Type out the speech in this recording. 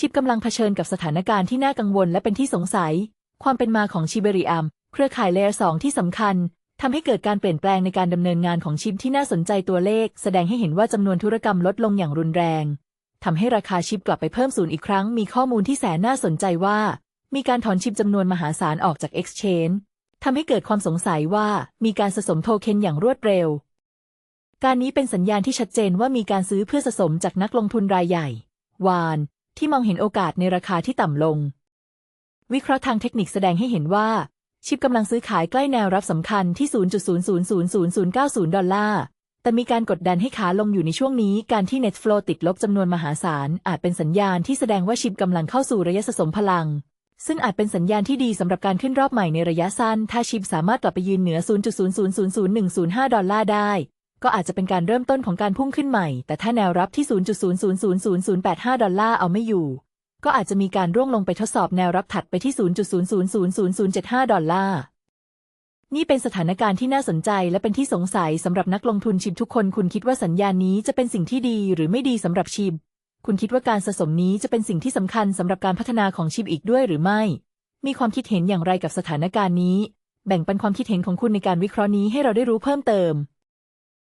ชิปกำลังเผชิญกับสถานการณ์ที่น่ากังวลและเป็นที่สงสัย ความเป็นมาของชิเบริอัม เครือข่ายเลเยอร์สองที่สำคัญทำให้เกิดการเปลี่ยนแปลงในการดำเนินงานของชิปที่น่าสนใจตัวเลข แสดงให้เห็นว่าจำนวนธุรกรรมลดลงอย่างรุนแรงทำให้ราคาชิปกลับไปเพิ่มสูนอีกครั้ง มีข้อมูลที่แสนน่าสนใจว่า มีการถอนชิปจำนวนมหาศาลออกจาก Exchange ทำให้เกิดความสงสัยว่ามีการสะสมโทเค็นอย่างรวดเร็ว การนี้เป็นสัญญาณที่ชัดเจนว่ามีการซื้อเพื่อสะสมจากนักลงทุนรายใหญ่ วาน ที่มองเห็นโอกาสในราคาที่ต่ำลง วิเคราะห์ทางเทคนิคแสดงให้เห็นว่า ชิปกำลังซื้อขายใกล้แนวรับสำคัญที่ 0.000090 ดอลลาร์ แต่มีการกดดันให้ขาลงอยู่ในช่วงนี้ การที่ Net Flow ติดลบจำนวนมหาศาล อาจเป็นสัญญาณที่แสดงว่าชิปกำลังเข้าสู่ระยะสะสมพลัง ซึ่งอาจเป็นสัญญาณที่ดีสำหรับการขึ้นรอบใหม่ในระยะสั้น ถ้าชิปสามารถกลับไปยืนเหนือ 0.000105 ดอลลาร์ได้ ก็อาจจะเป็นการเริ่มต้นของการพุ่งขึ้นใหม่ แต่ถ้าแนวรับที่ 0.000085 ดอลลาร์เอาไม่อยู่ ก็อาจจะมีการร่วงลงไปทดสอบแนวรับถัดไปที่ 0.000075 ดอลลาร์นี่เป็นสถานการณ์ที่น่าสนใจและเป็นที่สงสัยสำหรับนักลงทุนชิปทุกคน คุณคิดว่าสัญญาณนี้จะเป็นสิ่งที่ดีหรือไม่ดีสำหรับชิปคุณคิดว่าการสะสมนี้จะเป็นสิ่งที่สำคัญสำหรับการพัฒนาของชิปอีกด้วยหรือไม่ มีความคิดเห็นอย่างไรกับสถานการณ์นี้ แบ่งปันความคิดเห็นของคุณในการวิเคราะห์นี้ให้เราได้รู้เพิ่มเติม